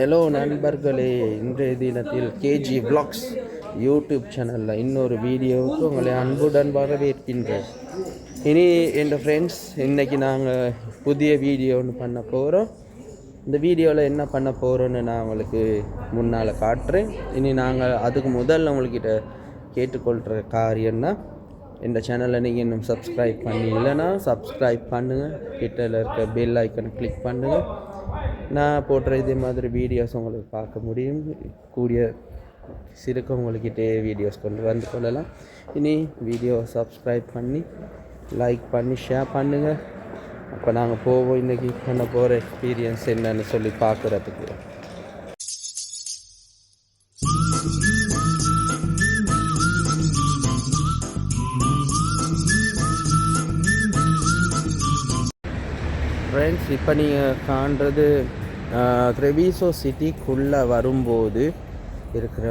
Hello நண்பர்களே. இன்றைய தினத்தில் கேஜி பிளாக்ஸ் யூடியூப் சேனலில் இன்னொரு வீடியோவுக்கு உங்களை அன்புடன் வரவேற்கின்றேன். இனி என் ஃப்ரெண்ட்ஸ் இன்றைக்கி நாங்கள் புதிய வீடியோ ஒன்று பண்ண போகிறோம் இந்த வீடியோவில் என்ன பண்ண போகிறோன்னு நான் உங்களுக்கு முன்னால் காட்டுறேன். இனி நாங்கள் அதுக்கு முதல்ல உங்கள்கிட்ட கேட்டுக்கொள்கிற காரியம்னா இந்த சேனலை நீங்கள் இன்னும் சப்ஸ்கிரைப் பண்ணி இல்லைன்னா சப்ஸ்கிரைப் பண்ணுங்கள் கிட்டல இருக்க பெல் ஐக்கனை கிளிக் பண்ணுங்கள் நான் போடுற இதே மாதிரி வீடியோஸ் உங்களுக்கு பார்க்க முடியும். கூடிய சிறுக்கவங்கள்கிட்டே வீடியோஸ் கொண்டு வந்து கொள்ளலாம். இனி வீடியோ சப்ஸ்கிரைப் பண்ணி லைக் பண்ணி ஷேர் பண்ணுங்கள் அப்போ நாங்கள் போவோம் இன்றைக்கி பண்ண போகிற எக்ஸ்பீரியன்ஸ் என்னன்னு சொல்லி பார்க்குறதுக்கு. ஃப்ரெண்ட்ஸ் இப்போ நீங்கள் காண்றது த்ரெவிசோ சிட்டிக்குள்ளே வரும்போது இருக்கிற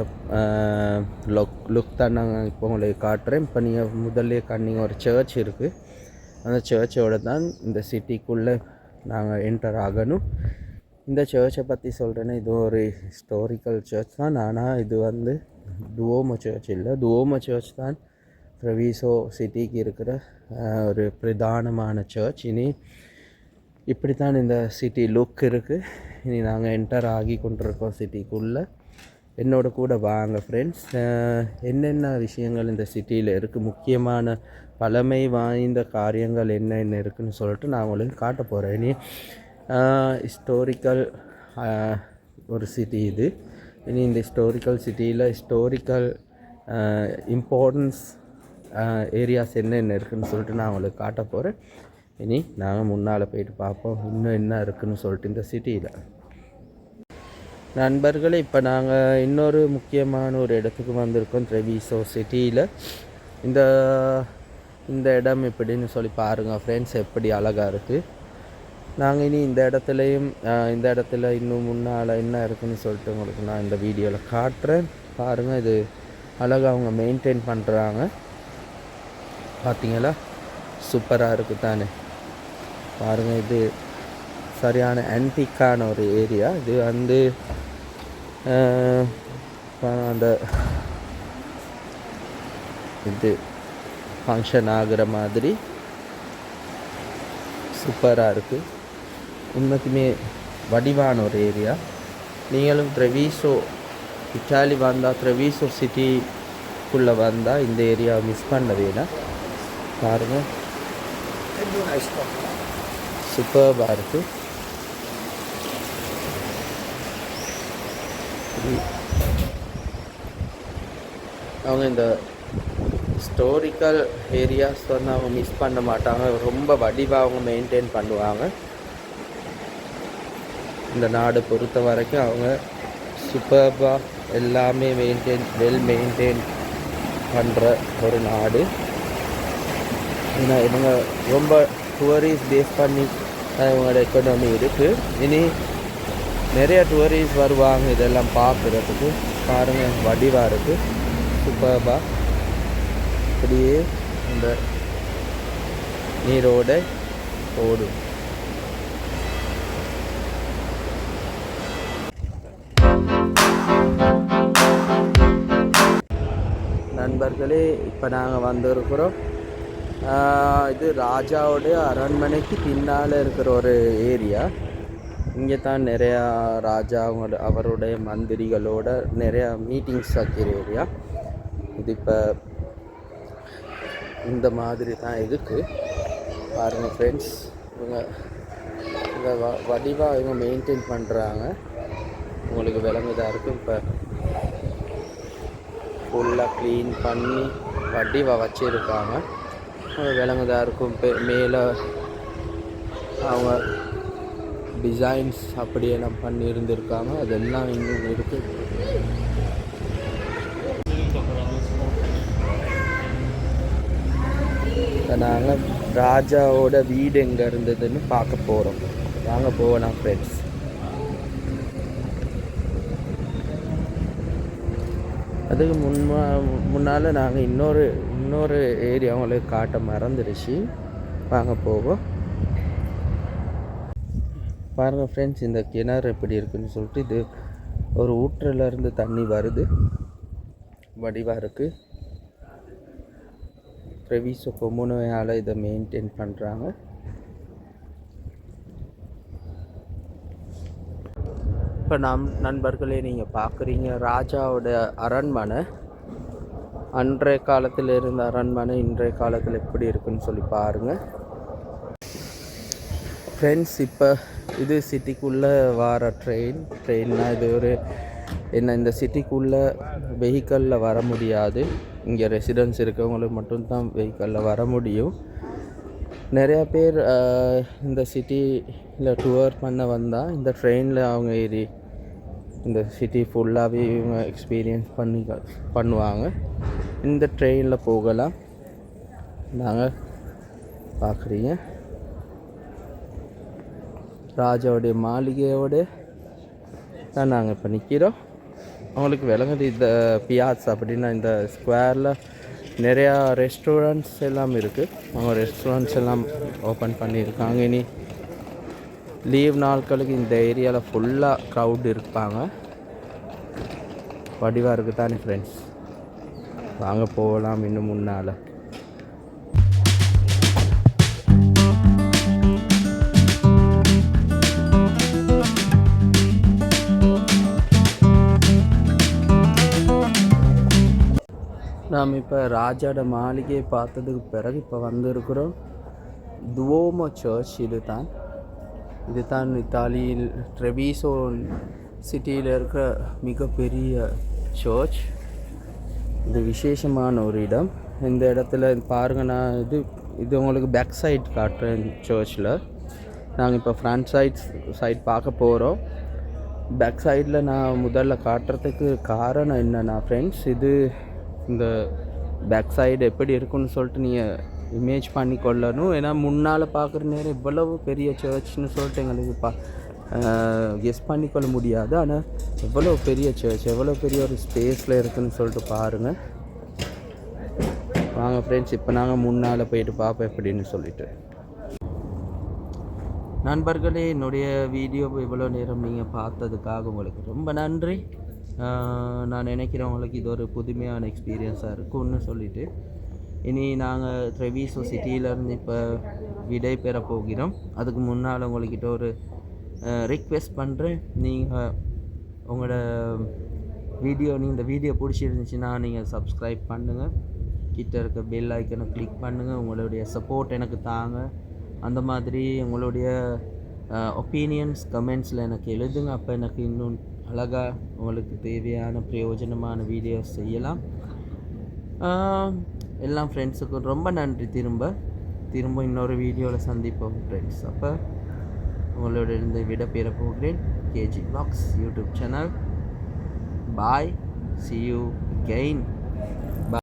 லுக் லுக் தான் நாங்கள் இப்போ உங்களுக்கு காட்டுறேன். இப்போ நீங்கள் முதல்ல கண்ணிங்க ஒரு சர்ச் இருக்குது அந்த சர்ச்சோட தான் இந்த சிட்டிக்குள்ளே நாங்கள் என்டர் ஆகணும். இந்த சர்ச்சை பற்றி சொல்கிறேன்னா இது ஒரு ஹிஸ்டாரிக்கல் சர்ச் தான். ஆனால் இது வந்து துவோமோ சர்ச் இல்லை. துவோமோ சர்ச் தான் த்ரெவிசோ சிட்டிக்கு இருக்கிற ஒரு பிரதானமான சர்ச் இனி இப்படித்தான் இந்த சிட்டி லுக் இருக்குது இனி நாங்கள் என்டர் ஆகி கொண்டிருக்கோம் சிட்டிக்குள்ளே என்னோட கூட வாங்க ஃப்ரெண்ட்ஸ் என்னென்ன விஷயங்கள் இந்த சிட்டியில் இருக்குது முக்கியமான பழமை வாய்ந்த காரியங்கள் என்னென்ன இருக்குதுன்னு சொல்லிட்டு நான் உங்களுக்கு காட்ட போகிறேன் இனி ஹிஸ்டோரிக்கல் ஒரு சிட்டி இது. இனி இந்த ஹிஸ்டோரிக்கல் சிட்டியில் ஹிஸ்டோரிக்கல் இம்பார்ட்டன்ஸ் ஏரியாஸ் என்னென்ன இருக்குதுன்னு சொல்லிட்டு நான் உங்களுக்கு காட்ட போகிறேன் இனி நாங்கள் முன்னால் போயிட்டு பார்ப்போம் இன்னும் என்ன இருக்குதுன்னு சொல்லிட்டு இந்த சிட்டியில். நண்பர்களே இப்போ நாங்கள் இன்னொரு முக்கியமான ஒரு இடத்துக்கு வந்திருக்கோம். ட்ரெவிசோ சிட்டியில் இந்த இந்த இடம் எப்படின்னு சொல்லி பாருங்கள் ஃப்ரெண்ட்ஸ் எப்படி அழகாக இருக்குது நாங்கள் இனி இந்த இடத்துலையும் இந்த இடத்துல இன்னும் முன்னால் என்ன இருக்குதுன்னு சொல்லிட்டு உங்களுக்கு நான் இந்த வீடியோவில் காட்டுறேன். பாருங்கள் இது அழகாக அவங்க மெயின்டைன் பண்ணுறாங்க பார்த்தீங்களா சூப்பராக இருக்குது தானே. பாருங்கள் இது சரியான ஆன்டிக்கான ஒரு ஏரியா இது வந்து அந்த இது ஃபங்க்ஷன் ஆகுற மாதிரி சூப்பராக இருக்குது உண்மைக்குமே வடிவான ஒரு ஏரியா நீங்களும் த்ரெவீசோ இட்டாலி வந்தால் த்ரெவீசோ சிட்டிக்குள்ளே வந்தால் இந்த ஏரியாவை மிஸ் பண்ண வேணாம். பாருங்கள் சூப்பர்பாக இருக்குது அவங்க இந்த ஹிஸ்டோரிக்கல் ஏரியாஸ் வந்து அவங்க மிஸ் பண்ண மாட்டாங்க. ரொம்ப வடிவாக அவங்க மெயின்டைன் பண்ணுவாங்க. இந்த நாடு பொறுத்த வரைக்கும் அவங்க சூப்பர்பாக எல்லாமே மெயின்டைன் வெல் மெயின்டைன் பண்ணுற ஒரு நாடு. ஏன்னா இவங்க ரொம்ப டூரிஸ்ட் பேஸ் பண்ணி இவங்களோட எக்கனாமி இருக்குது இனி நிறைய டூரிஸ்ட் வருவாங்க இதெல்லாம் பார்க்குறதுக்கு. பாருங்கள் வடிவாக இருக்குது சூப்பர்பாக அப்படியே இந்த நீரோட ஓடும் நண்பர்களே இப்போ நாங்கள் வந்திருக்கிறோம். இது ராஜாவோடைய அரண்மனைக்கு பின்னால் இருக்கிற ஒரு ஏரியா. இங்கே தான் நிறையா ராஜா அவங்களோட அவருடைய மந்திரிகளோட நிறையா மீட்டிங்ஸ் வைக்கிற ஏரியா. இது இப்போ இந்த மாதிரி தான் இருக்குது பாருங்கள் ஃப்ரெண்ட்ஸ் இவங்க இந்த வ வடிவாக இவங்க மெயின்டைன் பண்ணுறாங்க உங்களுக்கு விளங்குதாக இருக்கும். இப்போ ஃபுல்லாக க்ளீன் பண்ணி வடிவாக வச்சுருக்காங்க. விலங்குதாக இருக்கும் பெ- மேலே அவங்க டிசைன்ஸ் அப்படியெல்லாம் பண்ணி இருந்திருக்காங்க அதெல்லாம் இன்னும் இருக்குது நாங்கள் ராஜாவோட வீடு எங்கே இருந்ததுன்னு பார்க்க போகிறோம் வாங்க போகலாம் ஃப்ரெண்ட்ஸ் அதுக்கு முன்மா முன்னால் நாங்கள் இன்னொரு இன்னொரு ஏரியா உங்களுக்கு காட்ட மறந்துடுச்சு வாங்க போவோம். பாருங்கள் ஃப்ரெண்ட்ஸ் இந்த கிணறு எப்படி இருக்குன்னு சொல்லிட்டு இது ஒரு ஊற்றுலேருந்து தண்ணி வருது. வடிவாக இருக்குது ட்ரெவிஸோ கொமுனையால் இதை மெயின்டைன் பண்ணுறாங்க இப்போ நம் நண்பர்களே நீங்கள் பார்க்குறீங்க ராஜாவோட அரண்மனை. அன்றைய காலத்தில் இருந்த அரண்மனை இன்றைய காலத்தில் எப்படி இருக்குன்னு சொல்லி பாருங்கள் ஃப்ரெண்ட்ஸ் இப்போ இது சிட்டிக்குள்ளே வர ட்ரெயின் ட்ரெயின்னா இது ஒரு என்ன இந்த சிட்டிக்குள்ளே வெஹிக்கலில் வர முடியாது. இங்கே ரெசிடென்ஸ் இருக்கவங்களுக்கு மட்டும்தான் வெஹிக்கலில் வர முடியும். நிறையா பேர் இந்த சிட்டியில் டூர் பண்ண வந்தால் இந்த ட்ரெயினில் அவங்க ஏறி இந்த சிட்டி ஃபுல்லாகவே இவங்க எக்ஸ்பீரியன்ஸ் பண்ணி பண்ணுவாங்க. இந்த ட்ரெயினில் போகலாம். நாங்கள் பார்க்குறீங்க ராஜாவுடைய மாளிகையோட தான் நாங்கள் இப்போ நிற்கிறோம் அவங்களுக்கு விளங்குது இந்த பியாஸ் அப்படின்னா இந்த ஸ்கொயரில் நிறையா ரெஸ்டாரண்ட்ஸ் எல்லாம் இருக்குது அவங்க ரெஸ்டாரண்ட்ஸ் எல்லாம் ஓப்பன் பண்ணியிருக்காங்க. இனி லீவ் நாட்களுக்கு இந்த ஏரியாவில் ஃபுல்லாக க்ரௌட் இருப்பாங்க. வடிவாக இருக்குது தானே ஃப்ரெண்ட்ஸ் வாங்க போகலாம் இன்னும் முன்னால். நாம் இப்போ ராஜாட மாளிகையை பார்த்ததுக்கு பிறகு இப்போ வந்திருக்கிறோம். துவோமோ சர்ச் இது தான் இது தான் இத்தாலியில் ட்ரெவிசோ சிட்டியில் இருக்கிற மிகப்பெரிய சர்ச். இது விசேஷமான ஒரு இடம். இந்த இடத்துல பாருங்க நான் இது இது உங்களுக்கு பேக் சைட் காட்டுறேன் சர்ச்சில் நாங்கள் இப்போ ஃப்ரண்ட் சைட் சைட் பார்க்க போகிறோம் பேக் சைடில் நான் முதல்ல காட்டுறதுக்கு காரணம் என்னென்னா ஃப்ரெண்ட்ஸ் இது இந்த பேக் சைடு எப்படி இருக்குன்னு சொல்லிட்டு நீங்கள் இமேஜ் பண்ணி கொள்ளணும் ஏன்னா முன்னால் பார்க்குற நேரம் இவ்வளவு பெரிய சர்ச்னு சொல்லிட்டு எங்களுக்கு பா கெஸ் பண்ணிக்கொள்ள முடியாது. ஆனால் எவ்வளோ பெரிய சர்ச் எவ்வளோ பெரிய ஒரு ஸ்பேஸில் இருக்குதுன்னு சொல்லிட்டு பாருங்கள் வாங்க ஃப்ரெண்ட்ஸ் இப்போ நாங்கள் முன்னால் போயிட்டு பார்ப்போம் எப்படின்னு சொல்லிட்டு. நண்பர்களே என்னுடைய வீடியோ இவ்வளோ நேரம் நீங்கள் பார்த்ததுக்காக உங்களுக்கு ரொம்ப நன்றி. நான் நினைக்கிறேன் உங்களுக்கு இது ஒரு புதுமையான எக்ஸ்பீரியன்ஸாக இருக்கும்னு சொல்லிட்டு. இனி நாங்கள் ட்ரெவிசோ சிட்டியிலேருந்து இப்போ விடை பெற போகிறோம். அதுக்கு முன்னால் உங்கள்கிட்ட ஒரு ரிக்வெஸ்ட் பண்ணுறேன் நீங்கள் உங்களோட வீடியோ நீங்கள் இந்த வீடியோ பிடிச்சிருந்துச்சின்னா நீங்கள் சப்ஸ்கிரைப் பண்ணுங்கள் கிட்ட இருக்க பெல் ஐக்கனை கிளிக் பண்ணுங்கள் உங்களுடைய சப்போர்ட் எனக்கு தாங்க. அந்த மாதிரி உங்களுடைய ஒப்பீனியன்ஸ் கமெண்ட்ஸில் எனக்கு எழுதுங்க. அப்போ எனக்கு இன்னும் அழகாக உங்களுக்கு தேவையான பிரயோஜனமான வீடியோஸ் செய்யலாம். எல்லாம் ஃப்ரெண்ட்ஸுக்கும் ரொம்ப நன்றி. திரும்ப திரும்ப இன்னொரு வீடியோவில் சந்திப்போம் ஃப்ரெண்ட்ஸ் அப்போ உங்களோட இருந்து விட பெற போகிறேன் KG blocks YouTube channel. Bye see you again